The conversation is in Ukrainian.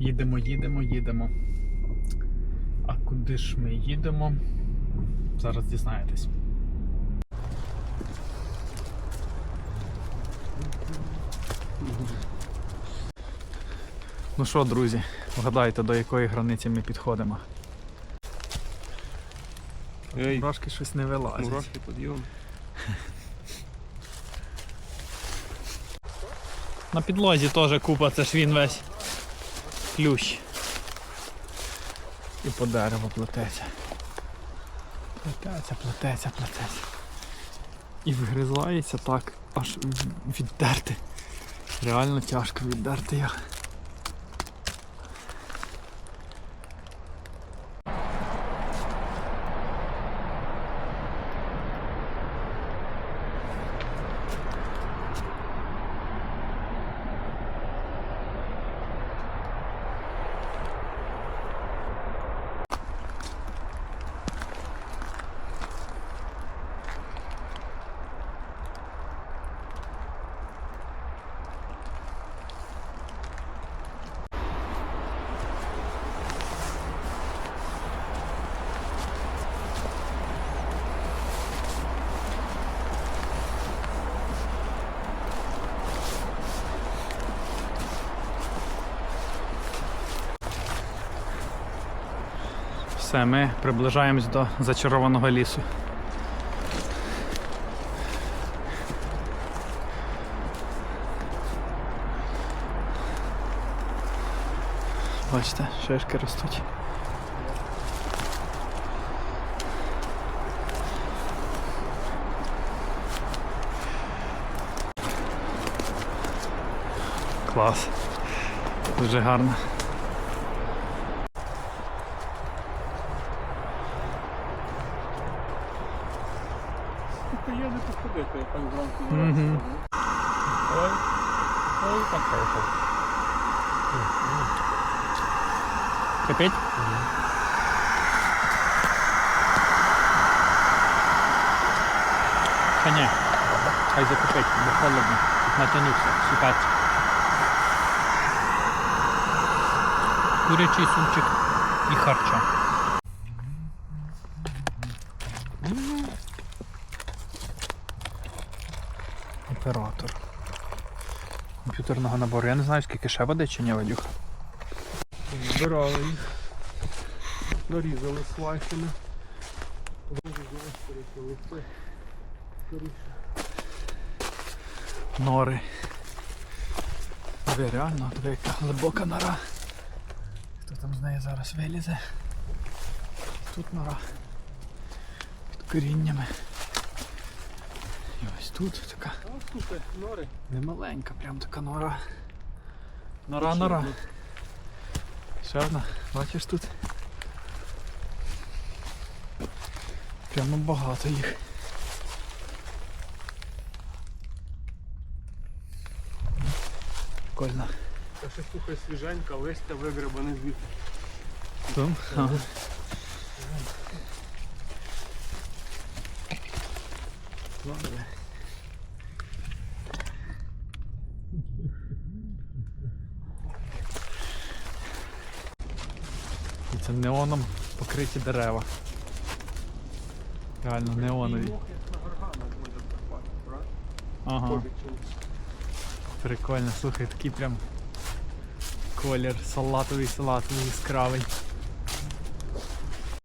Їдемо, їдемо, їдемо. А куди ж ми їдемо? Зараз дізнаєтесь. Ну що, друзі, вгадайте, до якої границі ми підходимо. Ей, Мурашки щось не вилазять. мурашки підйом. На підлозі теж купа, це ж він весь плющ. І по дереву плететься. Плететься, плететься, плететься. І вгризається так, аж віддерти. Реально тяжко віддерти його. Все, ми приближаємось до зачарованого лісу. Бачите, шишки ростуть. Клас. Дуже гарно. Я не походити, я так зранку Мгм. Ой, ой, так хорошо. Кипить? Та ні. Хай закипить, бо холодно. Тут натягнувся, супець. Курячий супчик і харча. Оператор. Комп'ютерного набору. Я не знаю, скільки ще води чи ні, Вадюха. Збирали їх. Нарізали слайсами. Це. Нори. Диви, реально, диви, яка глибока нора. Хто там з неї зараз вилізе? Тут нора. Під коріннями. І ось тут така нори. немаленька, прям така нора. Нора, нора. Ще одна, бачиш тут? Прямо багато їх. Прикольно. Та ще слухай свіженька, листя вигребане звідти. Там? Ага. Ладно. І це неоном покриті дерева. Реально неонові. Ага. Прикольно, слухай, такий прям колір салатовий, салатовий, яскравий.